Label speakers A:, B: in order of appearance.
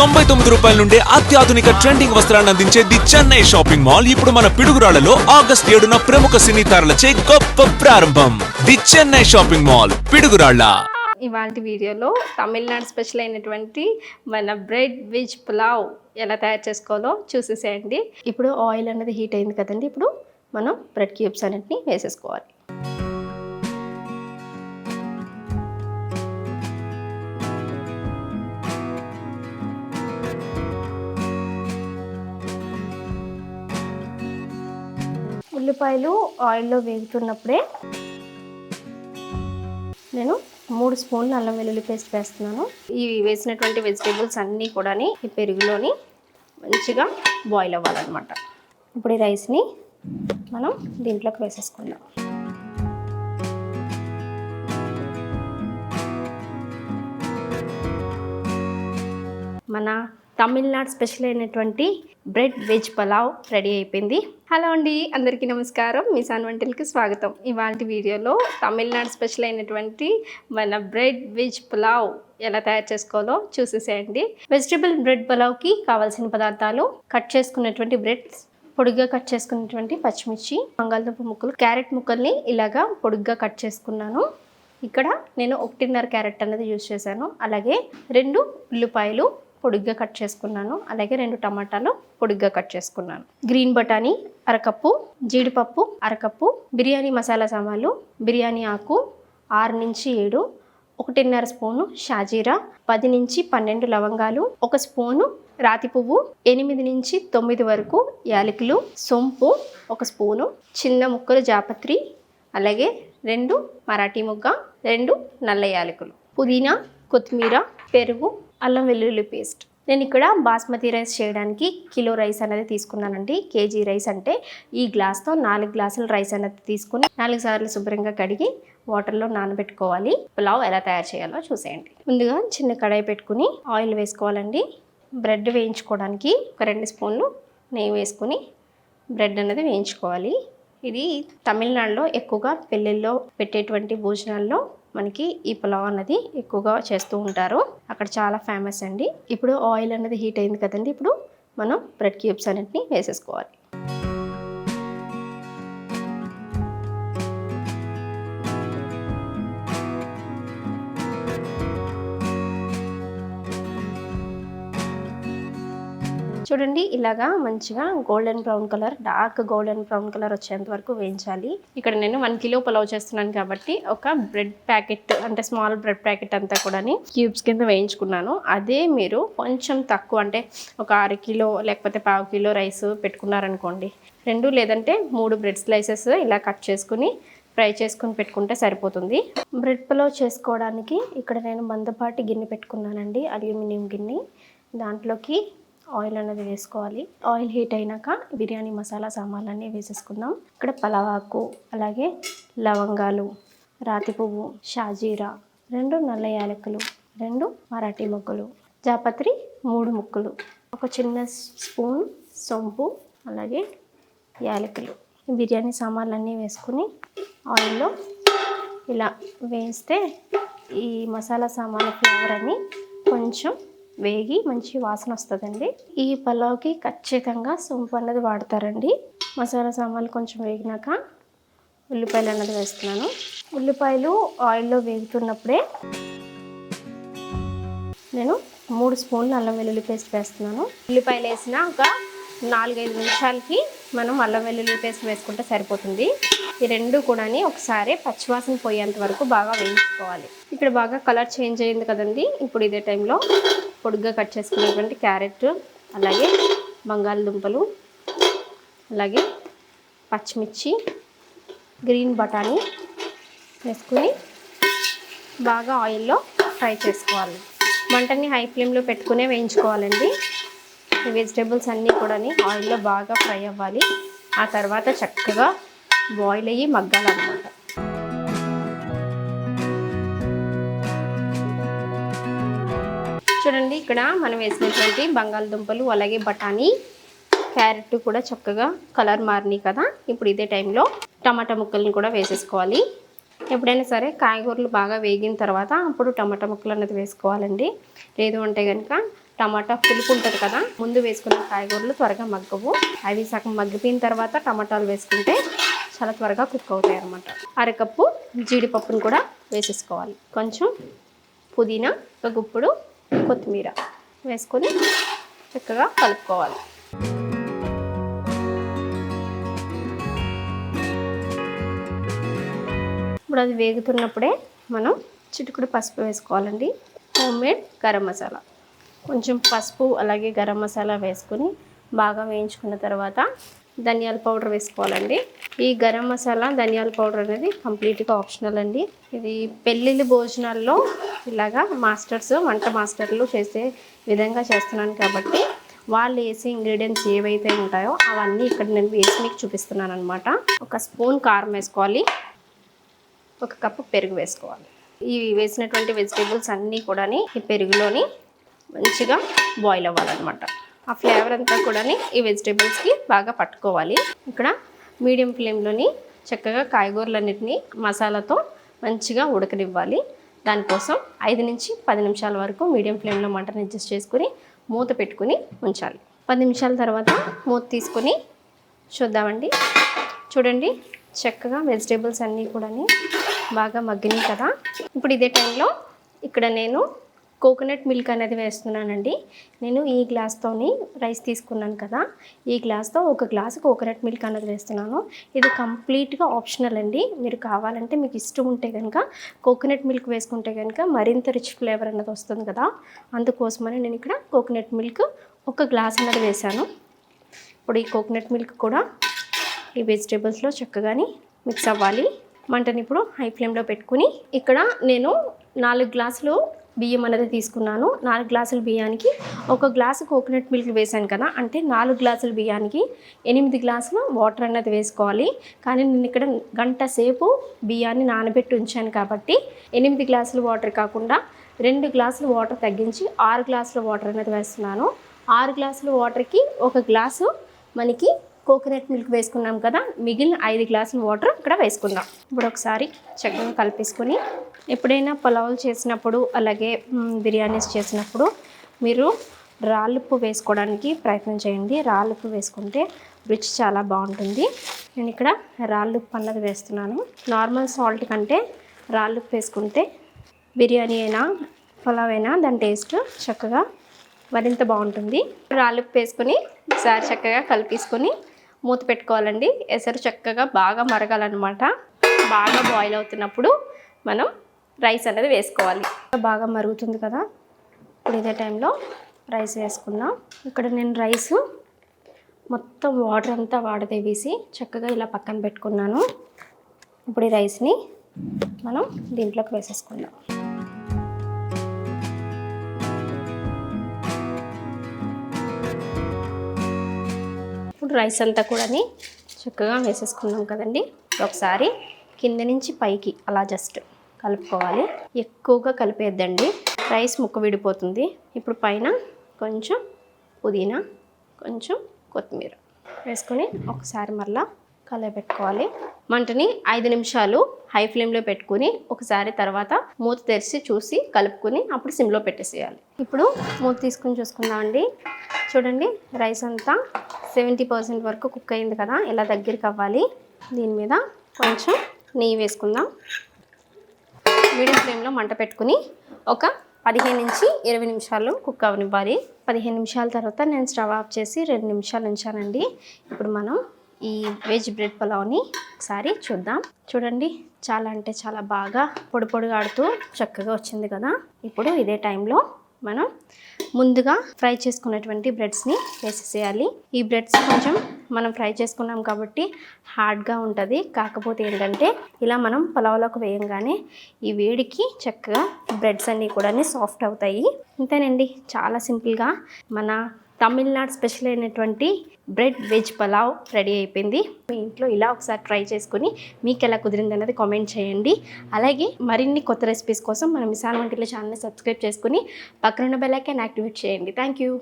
A: తొంభై తొమ్మిది రూపాయల నుండి అత్యాధునిక ట్రెండింగ్ వస్త్రాన్ని అందించే ది చెన్నై షాపింగ్ మాల్. ఇప్పుడు మన పిడుగురాళ్ళలో ఆగస్ట్ ఏడున ప్రముఖ సినీ తారలచే గొప్ప ప్రారంభం. The Chennai shopping mall Piduguralla.
B: ఇవాంటి వీడియోలో తమిళనాడు స్పెషల్ అయినటువంటి మన బ్రెడ్ వెజ్ పులావ్ ఎలా తయారు చేసుకోవాలో చూసేసేయండి. ఇప్పుడు ఆయిల్ అనేది హీట్ అయింది కదండి ఇప్పుడు మనం బ్రెడ్ క్యూబ్స్ అన్నింటినీ వేసేసుకోవాలి. ఉల్లిపాయలు ఆయిల్లో వేగుతున్నప్పుడే నేను మూడు స్పూన్లు అల్లం వెల్లుల్లి పేస్ట్ వేస్తున్నాను. ఈ వేసినటువంటి వెజిటేబుల్స్ అన్నీ కూడా ఈ పెరుగులోని మంచిగా బాయిల్ అవ్వాలన్నమాట. ఇప్పుడు ఈ రైస్ని మనం దీంట్లోకి వేసేసుకుందాం. మన తమిళనాడు స్పెషల్ అయినటువంటి బ్రెడ్ వెజ్ పలావ్ రెడీ అయిపోయింది. హలో అండి అందరికీ నమస్కారం. మీ సాన్ వంటలకి స్వాగతం. ఇవాళ వీడియోలో తమిళనాడు స్పెషల్ అయినటువంటి మన బ్రెడ్ వెజ్ పులావ్ ఎలా తయారు చేసుకోవాలో చూసేసేయండి. వెజిటబుల్ బ్రెడ్ పులావ్కి కావాల్సిన పదార్థాలు కట్ చేసుకున్నటువంటి బ్రెడ్స్ పొడుగ్గా కట్ చేసుకున్నటువంటి పచ్చిమిర్చి బంగాళదుంప ముక్కలు క్యారెట్ ముక్కల్ని ఇలాగా పొడుగ్గా కట్ చేసుకున్నాను. ఇక్కడ నేను ఒకటిన్నర క్యారెట్ అనేది యూజ్ చేశాను. అలాగే రెండు ఉల్లిపాయలు పొడిగ్గా కట్ చేసుకున్నాను. అలాగే రెండు టమాటాలు పొడిగ్గా కట్ చేసుకున్నాను. గ్రీన్ బఠానీ అరకప్పు జీడిపప్పు అరకప్పు బిర్యానీ మసాలా సామాన్లు బిర్యానీ ఆకు ఆరు నుంచి ఏడు ఒకటిన్నర స్పూను షాజీరా పది నుంచి పన్నెండు లవంగాలు ఒక స్పూను రాతి పువ్వు ఎనిమిది నుంచి తొమ్మిది వరకు యాలకులు సొంపు ఒక స్పూను చిన్న ముక్కలు జాపత్రి అలాగే రెండు మరాఠీ ముగ్గ రెండు నల్ల యాలకులు. పుదీనా కొత్తిమీర పెరుగు అల్లం వెల్లుల్లి పేస్ట్. నేను ఇక్కడ బాస్మతి రైస్ చేయడానికి కిలో రైస్ అనేది తీసుకున్నానండి. కేజీ రైస్ అంటే ఈ గ్లాస్తో నాలుగు గ్లాసుల రైస్ అనేది తీసుకుని నాలుగు సార్లు శుభ్రంగా కడిగి వాటర్లో నానబెట్టుకోవాలి. పులావ్ ఎలా తయారు చేయాలో చూసేయండి. ముందుగా చిన్న కడాయి పెట్టుకుని ఆయిల్ వేసుకోవాలండి. బ్రెడ్ వేయించుకోవడానికి ఒక రెండు స్పూన్లు నెయ్యి వేసుకుని బ్రెడ్ అనేది వేయించుకోవాలి. ఇది తమిళనాడులో ఎక్కువగా పెళ్ళిళ్ళలో పెట్టేటువంటి భోజనాల్లో మనకి ఈ పులావ్ అన్నది ఎక్కువగా చేస్తూ ఉంటారు. అక్కడ చాలా ఫేమస్ అండి. ఇప్పుడు ఆయిల్ అనేది హీట్ అయింది కదండి. ఇప్పుడు మనం బ్రెడ్ క్యూబ్స్ అన్నింటినీ వేసేసుకోవాలి. చూడండి ఇలాగా మంచిగా golden brown colour dark golden brown colour వచ్చేంత వరకు వేయించాలి. ఇక్కడ నేను వన్ కిలో పులావ్ చేస్తున్నాను కాబట్టి ఒక బ్రెడ్ ప్యాకెట్ అంటే స్మాల్ బ్రెడ్ ప్యాకెట్ అంతా కూడా క్యూబ్స్ కింద వేయించుకున్నాను. అదే మీరు కొంచెం తక్కువ అంటే ఒక అర కిలో లేకపోతే పావు కిలో రైస్ పెట్టుకున్నారనుకోండి. రెండు లేదంటే మూడు బ్రెడ్ స్లైసెస్ ఇలా కట్ చేసుకుని ఫ్రై చేసుకుని పెట్టుకుంటే సరిపోతుంది. బ్రెడ్ పులావ్ చేసుకోవడానికి ఇక్కడ నేను మందపాటి గిన్నె పెట్టుకున్నానండి అల్యూమినియం గిన్నె. దాంట్లోకి ఆయిల్ అనేది వేసుకోవాలి. ఆయిల్ హీట్ అయినాక బిర్యానీ మసాలా సామాన్లన్నీ వేసేసుకుందాం. ఇక్కడ పలావాకు అలాగే లవంగాలు రాతి పువ్వు షాజీరా రెండు నల్ల యాలకులు రెండు మరాఠీ ముక్కలు జాపత్రి మూడు ముక్కలు ఒక చిన్న స్పూన్ సొంపు అలాగే యాలకులు. బిర్యానీ సామాన్లన్నీ వేసుకుని ఆయిల్లో ఇలా వేస్తే ఈ మసాలా సామాన్ల ఫ్లేవర్ అని కొంచెం వేగి మంచి వాసన వస్తుందండి. ఈ పలావ్కి ఖచ్చితంగా సొంపు అన్నది వాడతారండి. మసాలా సామాన్లు కొంచెం వేగినాక ఉల్లిపాయలు అన్నది వేస్తున్నాను. ఉల్లిపాయలు ఆయిల్లో వేగుతున్నప్పుడే నేను మూడు స్పూన్లు అల్లం వెల్లుల్లి పేస్ట్ వేస్తున్నాను. ఉల్లిపాయలు వేసిన ఒక నాలుగైదు నిమిషాలకి మనం అల్లం వెల్లుల్లి పేస్ట్ వేసుకుంటే సరిపోతుంది. ఈ రెండు కూడా ఒకసారి పచ్చివాసన పోయేంత వరకు బాగా వేయించుకోవాలి. ఇక్కడ బాగా కలర్ చేంజ్ అయింది కదండి. ఇప్పుడు ఇదే టైంలో పొడుగ్గా కట్ చేసుకున్నటువంటి క్యారెట్ అలాగే బంగాళదుంపలు అలాగే పచ్చిమిర్చి గ్రీన్ బఠానీ వేసుకుని బాగా ఆయిల్లో ఫ్రై చేసుకోవాలి. మంటని హై ఫ్లేమ్లో పెట్టుకునే వేయించుకోవాలండి. వెజిటేబుల్స్ అన్నీ కూడా ఆయిల్లో బాగా ఫ్రై అవ్వాలి. ఆ తర్వాత చక్కగా బాయిల్ అయ్యి మగ్గాలన్నమాట. చూడండి ఇక్కడ మనం వేసినటువంటి బంగాళదుంపలు అలాగే బఠానీ క్యారెట్ కూడా చక్కగా కలర్ మారినాయి కదా. ఇప్పుడు ఇదే టైంలో టమాటా ముక్కల్ని కూడా వేసేసుకోవాలి. ఎప్పుడైనా సరే కాయగూరలు బాగా వేగిన తర్వాత అప్పుడు టమాటా ముక్కలు అనేది వేసుకోవాలండి. లేదు అంటే కనుక టమాటా పులుపు ఉంటుంది కదా ముందు వేసుకున్న కాయగూరలు త్వరగా మగ్గవు. అవి సగం మగ్గిపోయిన తర్వాత టమాటాలు వేసుకుంటే చాలా త్వరగా కుక్ అవుతాయి అన్నమాట. అరకప్పు జీడిపప్పును కూడా వేసేసుకోవాలి. కొంచెం పుదీనా ఒక గుప్పుడు కొత్తిమీర వేసుకొని చక్కగా కలుపుకోవాలి. ఇప్పుడు అది వేగుతున్నప్పుడే మనం చిటుకుడు పసుపు వేసుకోవాలండి. Home made garam masala. కొంచెం పసుపు అలాగే గరం మసాలా వేసుకొని బాగా వేయించుకున్న తర్వాత ధనియాల పౌడర్ వేసుకోవాలండి. ఈ గరం మసాలా ధనియాల పౌడర్ అనేది కంప్లీట్గా ఆప్షనల్ అండి. ఇది పెళ్ళిళ్ళ భోజనాల్లో ఇలాగా మాస్టర్స్ వంట మాస్టర్లు చేసే విధంగా చేస్తున్నాను కాబట్టి వాళ్ళు వేసే ఇంగ్రీడియంట్స్ ఏవైతే ఉంటాయో అవన్నీ ఇక్కడ నేను వేసి మీకు చూపిస్తున్నాను అనమాట ఒక స్పూన్ కారం వేసుకోవాలి. ఒక కప్పు పెరుగు వేసుకోవాలి. ఈ వేసినటువంటి వెజిటేబుల్స్ అన్నీ కూడా ఈ పెరుగులోని మంచిగా బాయిల్ అవ్వాలన్నమాట. ఆ ఫ్లేవర్ అంతా కూడా ఈ వెజిటేబుల్స్కి బాగా పట్టుకోవాలి. ఇక్కడ మీడియం ఫ్లేమ్లోని చక్కగా కాయగూరలన్నింటినీ మసాలాతో మంచిగా ఉడకనివ్వాలి. దానికోసం ఐదు నుంచి పది నిమిషాల వరకు మీడియం ఫ్లేమ్లో మంటను అడ్జస్ట్ చేసుకుని మూత పెట్టుకుని ఉంచాలి. పది నిమిషాల తర్వాత మూత తీసుకొని చూద్దామండి. చూడండి చక్కగా వెజిటేబుల్స్ అన్నీ కూడా బాగా మగ్గినాయి కదా. ఇప్పుడు ఇదే టైంలో ఇక్కడ నేను కోకోనట్ మిల్క్ అనేది వేస్తున్నానండి. నేను ఈ గ్లాస్తోని రైస్ తీసుకున్నాను కదా. ఈ గ్లాస్తో ఒక గ్లాసు కోకోనట్ మిల్క్ అనేది వేస్తున్నాను. ఇది కంప్లీట్గా ఆప్షనల్ అండి. మీరు కావాలంటే మీకు ఇష్టం ఉంటే కనుక కోకోనట్ మిల్క్ వేసుకుంటే కనుక మరింత రిచ్ ఫ్లేవర్ అన్నది వస్తుంది కదా. అందుకోసమని నేను ఇక్కడ కోకోనట్ మిల్క్ ఒక గ్లాస్ అన్నది వేశాను. ఇప్పుడు ఈ కోకోనట్ మిల్క్ కూడా ఈ వెజిటేబుల్స్లో చక్కగాని మిక్స్ అవ్వాలి. మంటని ఇప్పుడు హై ఫ్లేమ్లో పెట్టుకుని ఇక్కడ నేను నాలుగు గ్లాసులు బియ్యం అనేది తీసుకున్నాను. నాలుగు గ్లాసుల బియ్యానికి. ఒక గ్లాసు కోకోనట్ మిల్క్ వేసాను కదా అంటే నాలుగు గ్లాసుల బియ్యానికి ఎనిమిది గ్లాసులు వాటర్ అనేది వేసుకోవాలి. కానీ నేను ఇక్కడ గంట సేపు బియ్యాన్ని నానబెట్టి ఉంచాను కాబట్టి ఎనిమిది గ్లాసులు వాటర్ కాకుండా రెండు గ్లాసులు వాటర్ తగ్గించి ఆరు గ్లాసుల వాటర్ అనేది వేస్తున్నాను. ఆరు గ్లాసుల వాటర్కి ఒక గ్లాసు మనకి కోకోనట్ మిల్క్ వేసుకున్నాం కదా మిగిలిన ఐదు గ్లాసుల వాటర్ ఇక్కడ వేసుకుందాం. ఇప్పుడు ఒకసారి చక్కగా కలిపేసుకొని ఎప్పుడైనా పులావులు చేసినప్పుడు అలాగే బిర్యానీస్ చేసినప్పుడు మీరు రాళ్ళుప్పు వేసుకోవడానికి ప్రయత్నం చేయండి. రాళ్ళుప్పు వేసుకుంటే రుచి చాలా బాగుంటుంది. నేను ఇక్కడ రాళ్ళుప్పు అన్నది వేస్తున్నాను. నార్మల్ సాల్ట్ కంటే రాళ్ళుప్పు వేసుకుంటే బిర్యానీ అయినా పులావ్ అయినా దాని టేస్ట్ చక్కగా మరింత బాగుంటుంది. రాళ్ళుప్పు వేసుకొని ఒకసారి చక్కగా కలిపేసుకొని మూత పెట్టుకోవాలండి. ఎసరు చక్కగా బాగా మరగాలన్నమాట. బాగా బాయిల్ అవుతున్నప్పుడు మనం రైస్ అనేది వేసుకోవాలి. బాగా మరుగుతుంది కదా? ఇప్పుడు ఇదే టైంలో రైస్ వేసుకుందాం. ఇక్కడ నేను రైస్ మొత్తం వాటర్ అంతా వాడదేవేసి చక్కగా ఇలా పక్కన పెట్టుకున్నాను. ఇప్పుడు ఈ రైస్ని మనం దీంట్లోకి వేసేసుకుందాం. ఇప్పుడు రైస్ అంతా కూడాని చక్కగా వేసేసుకున్నాం కదండి. ఒకసారి కింద నుంచి పైకి అలా జస్ట్ కలుపుకోవాలి. ఎక్కువగా కలిపేద్దండి. రైస్ ముక్క విడిపోతుంది. ఇప్పుడు పైన కొంచెం పుదీనా కొంచెం కొత్తిమీర వేసుకొని ఒకసారి మళ్ళీ కలయపెట్టుకోవాలి మంటని ఐదు నిమిషాలు హై ఫ్లేమ్లో పెట్టుకుని ఒకసారి తర్వాత మూత తెరిచి చూసి కలుపుకొని అప్పుడు సిమ్లో పెట్టేసేయాలి. ఇప్పుడు మూత తీసుకుని చూసుకుందామండి చూడండి రైస్ అంతా సెవెంటీ పర్సెంట్ వరకు కుక్ అయింది కదా ఇలా దగ్గరికి అవ్వాలి. దీని మీద కొంచెం నెయ్యి వేసుకుందాం. మీడియం ఫ్లేమ్లో మంట పెట్టుకుని ఒక పదిహేను నుంచి ఇరవై నిమిషాలు కుక్ అవనివ్వాలి. పదిహేను నిమిషాల తర్వాత నేను స్టవ్ ఆఫ్ చేసి రెండు నిమిషాలు ఉంచానండి. ఇప్పుడు మనం ఈ వెజ్ బ్రెడ్ పులావ్ని ఒకసారి చూద్దాం. చూడండి చాలా అంటే చాలా బాగా పొడి పొడిగా ఆడుతూ చక్కగా వచ్చింది కదా. ఇప్పుడు ఇదే టైంలో మనం ముందుగా ఫ్రై చేసుకున్నటువంటి బ్రెడ్స్ని వేసేసేయాలి. ఈ బ్రెడ్స్ కొంచెం మనం ఫ్రై చేసుకున్నాం కాబట్టి హార్డ్గా ఉంటుంది. కాకపోతే ఏంటంటే ఇలా మనం పొలవలోకి వేయంగానే ఈ వేడికి చక్కగా బ్రెడ్స్ అన్నీ కూడా సాఫ్ట్ అవుతాయి. ఇంతేనండి చాలా సింపుల్గా మన తమిళనాడు స్పెషల్ అయినటువంటి బ్రెడ్ వెజ్ పలావ్ రెడీ అయిపోయింది. మీ ఇంట్లో ఇలా ఒకసారి ట్రై చేసుకుని మీకు ఎలా కుదిరింది అన్నది కామెంట్ చేయండి. అలాగే మరిన్ని కొత్త రెసిపీస్ కోసం మన మిసాన్ వంటిల ఛానల్ని సబ్స్క్రైబ్ చేసుకుని పక్కనున్న బెల్ ఐకాన్ యాక్టివేట్ చేయండి. Thank you